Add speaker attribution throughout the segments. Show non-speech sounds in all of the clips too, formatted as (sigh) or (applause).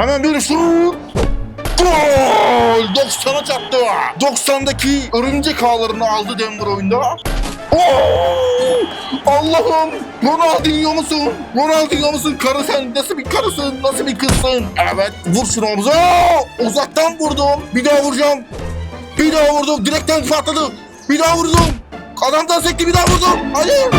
Speaker 1: Hemen bir şut. Gol! 90'a çarptı. 90'daki örümcek ağlarını aldı Denver oyunda. Oo! Allah'ım! Ronaldinho musun? Ronaldinho musun? Karı sen nasıl bir karısın? Nasıl bir kızsın? Evet, vur şunu omuza. Uzaktan vurdum. Bir daha vuracağım. Bir daha vurdum. Direkten patladı. Bir daha vurdum. Adamdan sekti bir daha vurdum. Hayır.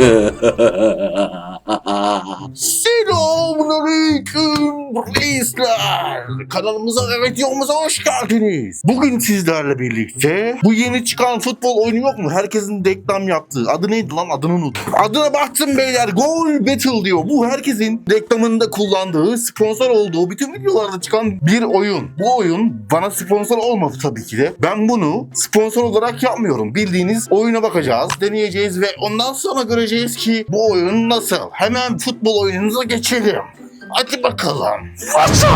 Speaker 1: (laughs) Selamünaleyküm reisler. Kanalımıza evet yolumuza hoş geldiniz. Bugün sizlerle birlikte bu yeni çıkan futbol oyunu yok mu? Herkesin reklam yaptığı. Adı neydi lan? Adını unuttum. Adına baktım beyler. Goal Battle diyor. Bu herkesin reklamında kullandığı, sponsor olduğu, bütün videolarda çıkan bir oyun. Bu oyun bana sponsor olmadı tabii ki de. Ben bunu sponsor olarak yapmıyorum. Bildiğiniz oyuna bakacağız, deneyeceğiz ve ondan sonra göreceğiz ki bu oyun nasıl. Hemen futbol oyunumuza geçelim. Hadi bakalım. Faça!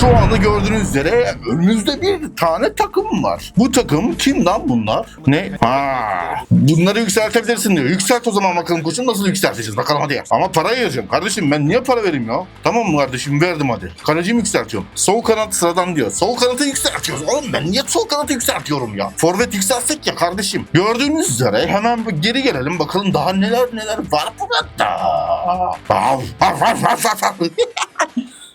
Speaker 1: Şu anda gördüğünüz üzere önümüzde bir tane takım var. Bu takım kim lan bunlar? Ne? Ha. Bunları yükseltebilirsin diyor. Yükselt o zaman bakalım koçum nasıl yükselteceğiz bakalım hadi. Ama para vereceğim. Kardeşim ben niye para vereyim ya? Tamam mı kardeşim verdim hadi. Kaleciyi yükseltiyorum? Sol kanat sıradan diyor. Sol kanatı yükseltiyoruz. Oğlum ben niye sol kanatı yükseltiyorum ya? Forvet yükseltsek ya kardeşim. Gördüğünüz üzere hemen geri gelelim bakalım daha neler neler var burada. Av, av, av, av, av.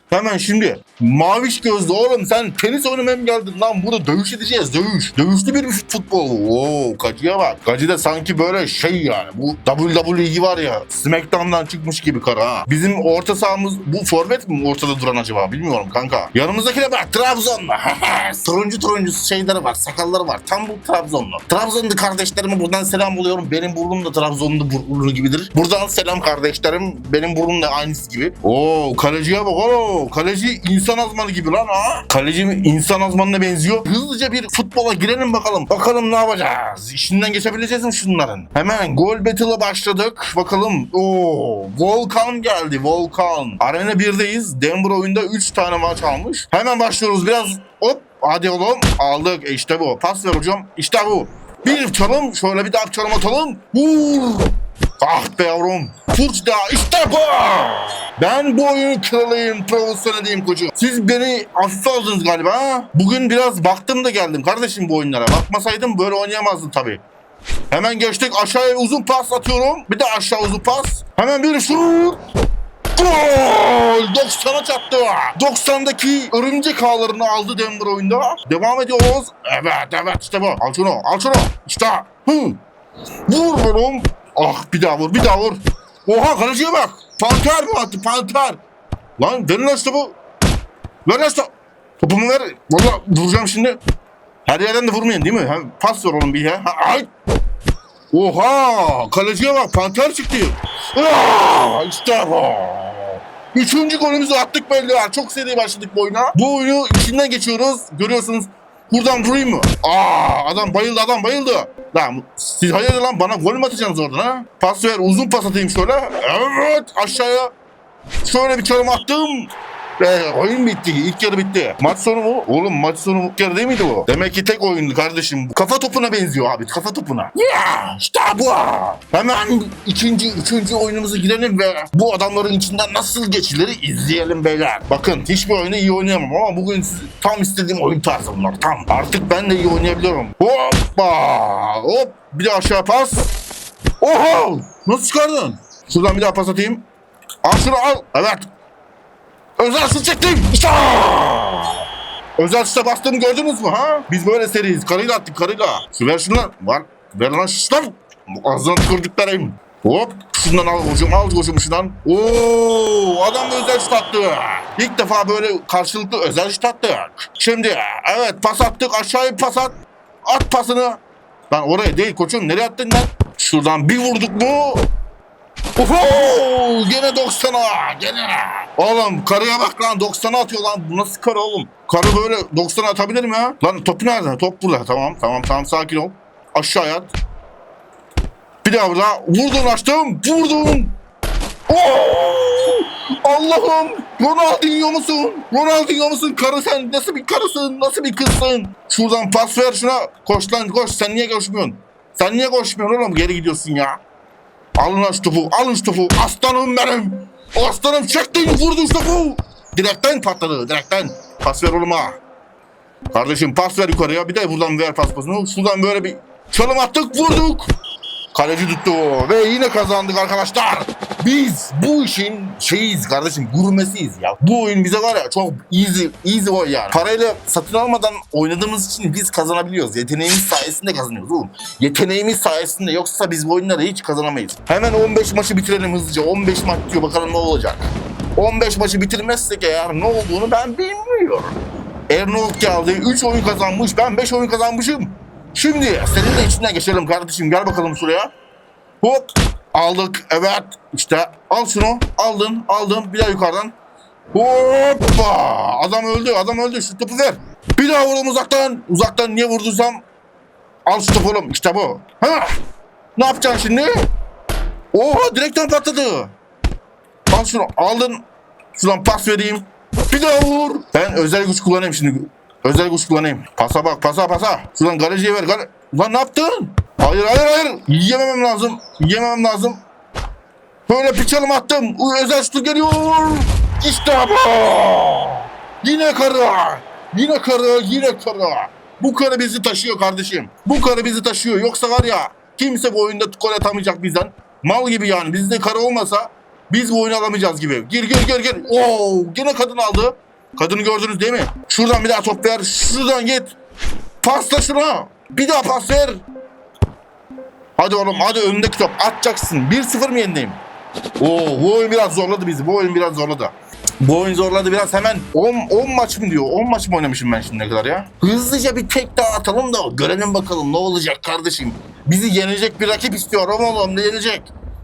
Speaker 1: Hemen şimdi maviş gözlü oğlum sen tenis oynamaya mı geldin lan burada dövüş edeceğiz dövüş. Dövüşlü bir futbol. Oo Gacı'ya bak. Gacı da sanki böyle şey yani bu WWE var ya Smackdown'dan çıkmış gibi kara ha. Bizim orta sahamız bu forvet mi ortada duran acaba bilmiyorum kanka. Yanımızdakine bak Trabzonlu. (laughs) turuncu turuncu şeyleri var sakalları var. Tam bu Trabzonlu. Trabzonlu kardeşlerime buradan selam oluyorum. Benim burnum da Trabzonlu burnu gibidir. Buradan selam kardeşlerim. Benim burnum da aynısı gibi. Oo kaleciye bak oğlum. Kaleci insan azmanı gibi lan ha. Kaleci insan azmanına benziyor. Hızlıca bir futbola girelim bakalım. Bakalım ne yapacağız? İşinden geçebileceğiz mi şunların? Hemen gol battle'a başladık. Bakalım. Oo, Volkan geldi. Volkan. Arena 1'deyiz. Denver oyunda 3 tane maç almış. Hemen başlıyoruz biraz. Hop. Hadi oğlum. Aldık. İşte bu. Pas ver hocam. İşte bu. Bir çalım. Şöyle bir daha çalım atalım. Vur. Ah be yavrum. Turç da işte bu. Ben bu oyunun kralıyım, profesyonel diyeyim koçum. Siz beni hafife aldınız galiba ha? Bugün biraz baktım da geldim kardeşim bu oyunlara. Bakmasaydım böyle oynayamazdım tabii. Hemen geçtik aşağıya uzun pas atıyorum. Bir de aşağı uzun pas. Hemen bir şut. Gol! 90'a çarptı. 90'daki örümcek ağlarını aldı Denver oyunda. Devam ediyoruz. Evet evet işte bu. Al şunu al şunu. İşte. Hı. Vur oğlum. Ah bir daha vur bir daha vur. Oha kaleciye bak. Panter mi attı panter? Lan verin işte bu. Ver işte. Topumu ver. Valla vuracağım şimdi. Her yerden de vurmayın değil mi? Hem pas ver oğlum bir ya. Ha, ay. Oha! Kaleciye bak panter çıktı. Aa, işte bu. Üçüncü golümüzü attık belli ya. Çok seri başladık bu oyuna. Bu oyunu içinden geçiyoruz. Görüyorsunuz. Buradan vurayım mı? Aa adam bayıldı adam bayıldı. Lan siz hayırdır lan bana gol mü atacaksınız oradan ha? Pas ver uzun pas atayım şöyle. Evet aşağıya. Şöyle bir çalım attım. Ve oyun bitti. İlk yarı bitti. Maç sonu mu? Oğlum maç sonu ilk yarı değil miydi bu? Demek ki tek oyundu kardeşim. Kafa topuna benziyor abi. Kafa topuna. Ya işte bu. Hemen ikinci, üçüncü oyunumuza girelim ve bu adamların içinden nasıl geçilir izleyelim beyler. Bakın hiçbir oyunu iyi oynayamam ama bugün tam istediğim oyun tarzı bunlar. Tam. Artık ben de iyi oynayabiliyorum. Hoppa. Hop. Bir de aşağı pas. Oho. Nasıl çıkardın? Şuradan bir daha pas atayım. Al şunu al. Evet. Özel su çektim. Özel suça bastığımı gördünüz mü ha? Biz böyle seriyiz. Karıyla attık karıyla. Ver şunu. Var. Ver lan şişler. Ağzına tükürdüklerim. Hop. Şundan al hocam. Al hocam şundan. Oo, adam özel şut attı. İlk defa böyle karşılıklı özel şut attık. Şimdi evet pas attık. Aşağıya pas at. At pasını. Lan oraya değil koçum. Nereye attın lan? Şuradan bir vurduk mu? Oho! Gene 90'a! Gene! Oğlum karıya bak lan 90'a atıyor lan. Bu nasıl karı oğlum? Karı böyle 90'a atabilir mi ya? Lan topu nerede? Top burada. Tamam tamam tamam sakin ol. Aşağıya at. Bir daha burada. Vurdun açtım. Vurdun. Oo! Allah'ım! Ronaldinho musun? Ronaldinho musun? Karı sen nasıl bir karısın? Nasıl bir kızsın? Şuradan pas ver şuna. Koş lan koş. Sen niye koşmuyorsun? Sen niye koşmuyorsun oğlum? Geri gidiyorsun ya. Alın şu topu, alın şu topu. Aslanım benim. Aslanım çektin, vurdun şu topu. Direkten patladı. Direkten. Pas ver oğlum ha. Kardeşim pas ver yukarıya. Bir de buradan ver pas pasını. Şuradan böyle bir çalım attık vurduk. Kaleci tuttu ve yine kazandık arkadaşlar. Biz bu işin şeyiz kardeşim gurmesiyiz ya. Bu oyun bize var ya çok easy easy oyun yani. Parayla satın almadan oynadığımız için biz kazanabiliyoruz. Yeteneğimiz sayesinde kazanıyoruz oğlum. Yeteneğimiz sayesinde yoksa biz bu oyunları hiç kazanamayız. Hemen 15 maçı bitirelim hızlıca. 15 maç diyor bakalım ne olacak. 15 maçı bitirmezsek eğer ne olduğunu ben bilmiyorum. Ernold geldi 3 oyun kazanmış ben 5 oyun kazanmışım. Şimdi senin de içinden geçelim kardeşim gel bakalım şuraya. Hop aldık evet işte al şunu aldın aldın bir daha yukarıdan. Hoppa adam öldü adam öldü şu topu ver. Bir daha vuralım uzaktan uzaktan niye vurduysam al şu topu oğlum işte bu. Ha. Ne yapacaksın şimdi? Oha direkten patladı. Al şunu aldın. Şuradan pas vereyim. Bir daha vur. Ben özel güç kullanayım şimdi. Özel güç kullanayım. Pasa bak pasa pasa. Şuradan galeciye ver. Gale... Lan ne yaptın? Hayır hayır hayır. Yiyememem lazım. Yiyememem lazım. Böyle bir çalım attım. Özel şutu geliyor. İşte bu. Yine karı. Yine karı. Yine karı. Bu karı bizi taşıyor kardeşim. Bu karı bizi taşıyor. Yoksa var ya kimse bu oyunda gol atamayacak bizden. Mal gibi yani. Bizde karı olmasa biz bu oyunu alamayacağız gibi. Gir gir gir gir. Oo, yine kadın aldı. Kadını gördünüz değil mi? Şuradan bir daha top ver. Şuradan git. Pasla şuna. Bir daha pas ver. Hadi oğlum hadi önündeki top atacaksın. 1-0 mı yenileyim? Oo, bu oyun biraz zorladı bizi. Bu oyun biraz zorladı. Bu oyun zorladı biraz hemen 10 10 maç mı diyor? 10 maç mı oynamışım ben şimdiye kadar ya? Hızlıca bir tek daha atalım da görelim bakalım ne olacak kardeşim. Bizi yenecek bir rakip istiyorum oğlum ne yenecek?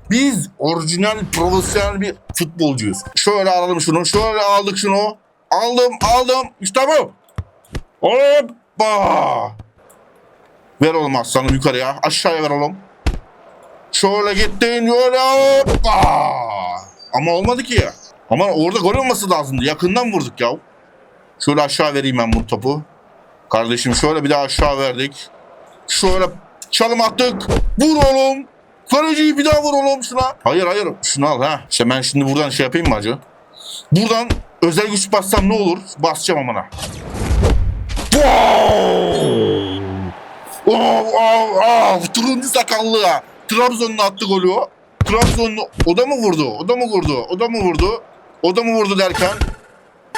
Speaker 1: Biz orijinal profesyonel bir futbolcuyuz. Şöyle alalım şunu. Şöyle aldık şunu. Aldım aldım. İşte bu. Hoppa. Ver oğlum aslanım yukarıya. Aşağıya ver oğlum. Şöyle gittin şöyle hoppa. Ama olmadı ki. Ama orada gol olması lazımdı. Yakından vurduk ya. Şöyle aşağı vereyim ben bu topu. Kardeşim şöyle bir daha aşağı verdik. Şöyle çalım attık. Vur oğlum. Kaleciyi bir daha vur oğlum şuna. Hayır hayır şunu al ha. İşte ben şimdi buradan şey yapayım mı acı? Buradan özel güç bassam ne olur? Basacağım amına. Oh, oh, oh, turuncu sakallı. Trabzon'un attı golü. Trabzon'un o da mı vurdu? O da mı vurdu? O da mı vurdu? O da mı vurdu derken?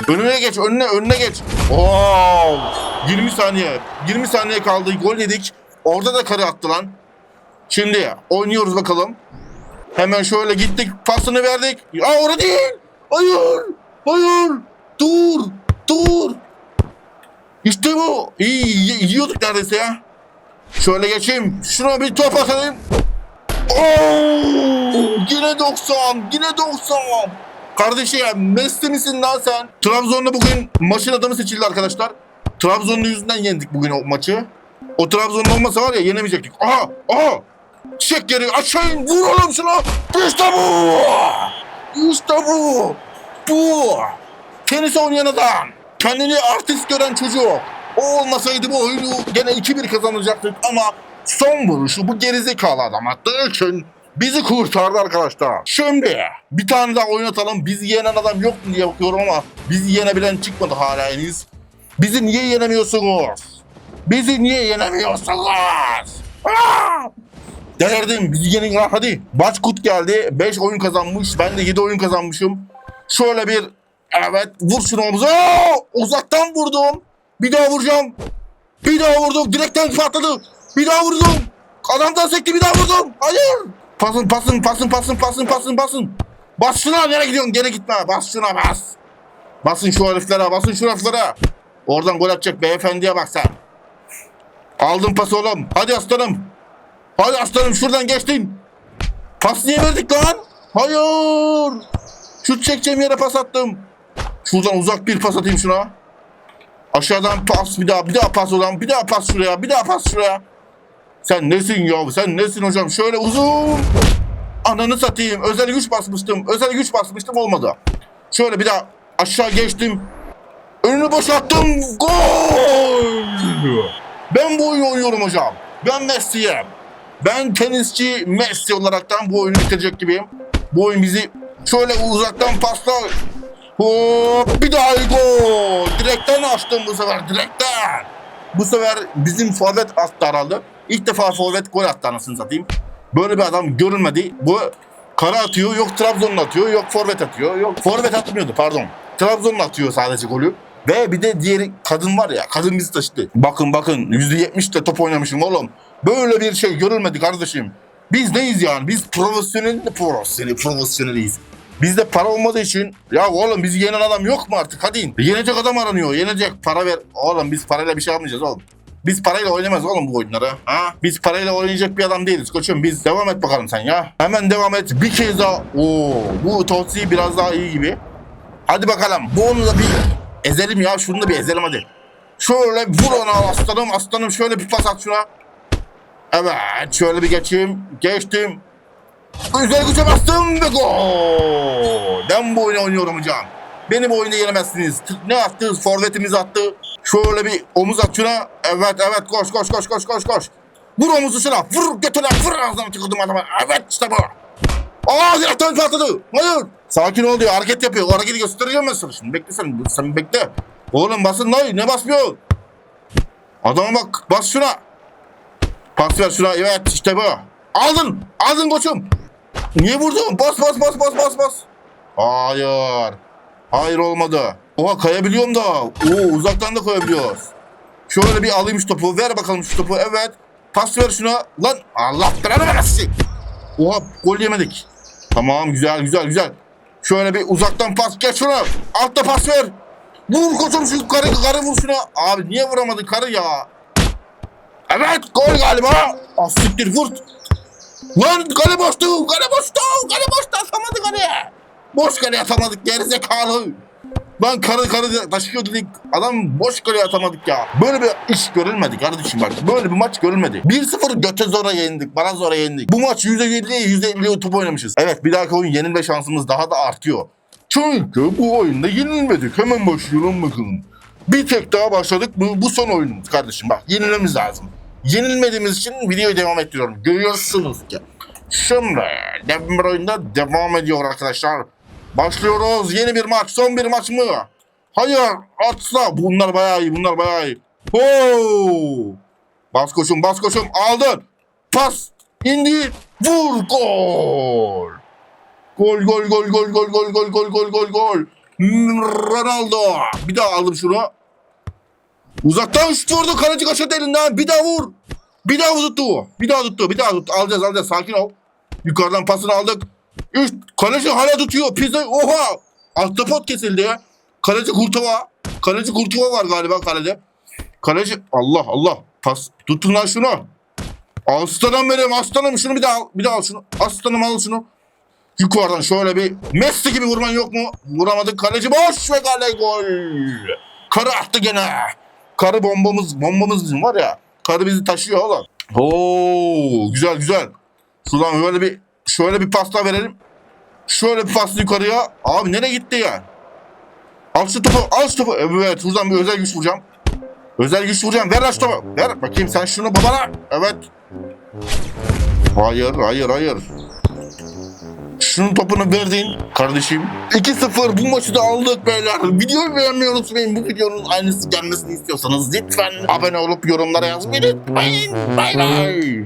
Speaker 1: Önüne geç, önüne, önüne geç. Oo! 20 saniye. 20 saniye kaldı. Gol yedik. Orada da kare attı lan. Şimdi oynuyoruz bakalım. Hemen şöyle gittik. Pasını verdik. Aa orada değil. Hayır. Hayır. Dur. Dur. İşte bu. İyi, yiyorduk neredeyse ya. Şöyle geçeyim. Şuna bir top atayım. Oo! Yine 90. Yine 90. Kardeşim Messi misin lan sen? Trabzon'da bugün maçın adamı seçildi arkadaşlar. Trabzon'un yüzünden yendik bugün o maçı. O Trabzon'un olmasa var ya yenemeyecektik. Aha! Aha! Çek geri aşağı in. Vur oğlum şuna. İşte bu. İşte bu. Bu. Tenis oynayan adam. Kendini artist gören çocuk. O olmasaydı bu oyunu gene 2-1 kazanacaktık ama son vuruşu bu gerizekalı adam attığı için bizi kurtardı arkadaşlar. Şimdi bir tane daha oynatalım. Bizi yenen adam yok mu diye bakıyorum ama bizi yenebilen çıkmadı hala henüz. Bizi niye yenemiyorsunuz? Bizi niye yenemiyorsunuz? Aa! Delirdim. Bizi yenin lan hadi. Başkut geldi. 5 oyun kazanmış. Ben de 7 oyun kazanmışım. Şöyle bir evet vur şunu omuza. Uzaktan vurdum. Bir daha vuracağım. Bir daha vurdum. Direkten patladı. Bir daha vurdum. Adamdan sekti bir daha vurdum. Hayır. Pasın pasın pasın pasın pasın pasın pasın. Bas şuna nereye gidiyorsun? Gene gitme. Bas şuna bas. Basın şu heriflere basın şu heriflere. Oradan gol atacak beyefendiye bak sen. Aldım pası oğlum. Hadi aslanım. Hadi aslanım şuradan geçtin. Pas niye verdik lan? Hayır. Şut çekeceğim yere pas attım. Şuradan uzak bir pas atayım şuna. Aşağıdan pas bir daha bir daha pas olan bir daha pas şuraya bir daha pas şuraya. Sen nesin ya sen nesin hocam şöyle uzun. Ananı satayım özel güç basmıştım özel güç basmıştım olmadı. Şöyle bir daha aşağı geçtim. Önünü boşalttım. Gol! Ben bu oyunu oynuyorum hocam. Ben Messi'yim. Ben tenisçi Messi olaraktan bu oyunu bitirecek gibiyim. Bu oyun bizi şöyle uzaktan pasla. Hop bir daha gol. Direkten açtım bu sefer direkten. Bu sefer bizim forvet attı herhalde. İlk defa forvet gol attı anasını satayım. Böyle bir adam görülmedi. Bu kara atıyor yok Trabzon'un atıyor yok forvet atıyor yok forvet atmıyordu pardon. Trabzon'un atıyor sadece golü. Ve bir de diğeri kadın var ya kadın bizi taşıdı. Bakın bakın %70 de top oynamışım oğlum. Böyle bir şey görülmedi kardeşim. Biz neyiz yani? Biz profesyonel profesyonel profesyoneliyiz. Bizde para olmadığı için ya oğlum bizi yenen adam yok mu artık hadi. Yenecek adam aranıyor. Yenecek para ver. Oğlum biz parayla bir şey yapmayacağız oğlum. Biz parayla oynamayız oğlum bu oyunları. Ha? Biz parayla oynayacak bir adam değiliz koçum. Biz devam et bakalım sen ya. Hemen devam et. Bir kez daha. Oo, bu Totsi biraz daha iyi gibi. Hadi bakalım. Bu onu da bir ezelim ya. Şunu da bir ezelim hadi. Şöyle vur ona aslanım aslanım. Şöyle bir pas at şuna. Evet şöyle bir geçeyim. Geçtim. Güzel güce bastım ve gol. Ben bu oyunu oynuyorum hocam. Beni bu oyunda yenemezsiniz. Ne attı? Forvetimiz attı. Şöyle bir omuz at şuna. Evet evet koş koş koş koş koş koş. Vur omuzu şuna. Vur götüne. Vur ağzına tıkıldım adama. Evet işte bu. Aa direkten patladı. Hayır. Sakin ol diyor. Hareket yapıyor. Hareketi göstereceğim ben sana şimdi. Bekle sen. Sen bekle. Oğlum basın lan. Ne basmıyor? Adama bak. Bas şuna. Pas ver şuna. Evet işte bu. Aldın. Aldın koçum. Niye vurdun? Bas bas bas bas bas bas. Hayır. Hayır olmadı. Oha kayabiliyorum da. Oo uzaktan da koyabiliyoruz. Şöyle bir alayım şu topu. Ver bakalım şu topu. Evet. Pas ver şuna. Lan Allah belanı versin. Oha gol yemedik. Tamam güzel güzel güzel. Şöyle bir uzaktan pas. Geç şuna. Altta pas ver. Vur koçum şu karı, karı vur şuna. Abi niye vuramadın karı ya? Evet gol galiba. Ah siktir vur. Lan kale boştu, kale boştu, kale boştu atamadık kaleye. Boş kale atamadık gerizekalı. Lan karı karı taşıyor dedik. Adam boş kale atamadık ya. Böyle bir iş görülmedi kardeşim bak. Böyle bir maç görülmedi. 1-0 göte zora yenildik. Bana zora yenildik. Bu maç %50'ye %50'ye top oynamışız. Evet bir dahaki oyun yenilme şansımız daha da artıyor. Çünkü bu oyunda yenilmedik. Hemen başlayalım bakalım. Bir tek daha başladık. Bu, bu son oyunumuz kardeşim. Bak yenilmemiz lazım. Yenilmediğimiz için videoyu devam ettiriyorum. Görüyorsunuz ki. Şimdi Demir oyunda devam ediyor arkadaşlar. Başlıyoruz. Yeni bir maç. Son bir maç mı? Hayır. Atla. Bunlar bayağı iyi. Bunlar bayağı iyi. Hoo! Bas koşun. Bas koşun. Aldın. Pas. indi. Vur. Gol. Gol gol gol gol gol gol gol gol gol gol gol. Ronaldo. Bir daha aldım şunu. Uzaktan şut vurdu. Kaleci kaçırdı elinden. Bir daha vur. Bir daha tuttu. Bir daha tuttu. Bir daha tuttu. Alacağız alacağız. Sakin ol. Yukarıdan pasını aldık. Üç. Kaleci hala tutuyor. Pizza. Oha. Ahtapot kesildi. Kaleci Kurtova. Kaleci Kurtova var galiba kalede. Kaleci. Allah Allah. Pas. Tutun lan şunu. Aslanım benim aslanım. Şunu bir daha al. Bir daha al şunu. Aslanım al şunu. Yukarıdan şöyle bir Messi gibi vurman yok mu? Vuramadık. Kaleci boş ve kale gol. Karı attı gene. Karı bombamız bombamız bizim var ya. Karı bizi taşıyor oğlum. Oo güzel güzel. Şuradan böyle bir şöyle bir pasta verelim. Şöyle bir pasta yukarıya. Abi nereye gitti ya? Al şu topu, al şu topu. Evet, şuradan bir özel güç vuracağım. Özel güç vuracağım. Ver şu topu. Ver bakayım sen şunu babana. Evet. Hayır, hayır, hayır. Şunun topunu verdin kardeşim. 2-0 bu maçı da aldık beyler. Videoyu beğenmeyi unutmayın. Bu videonun aynısı gelmesini istiyorsanız lütfen abone olup yorumlara yazmayı unutmayın. Bay bay.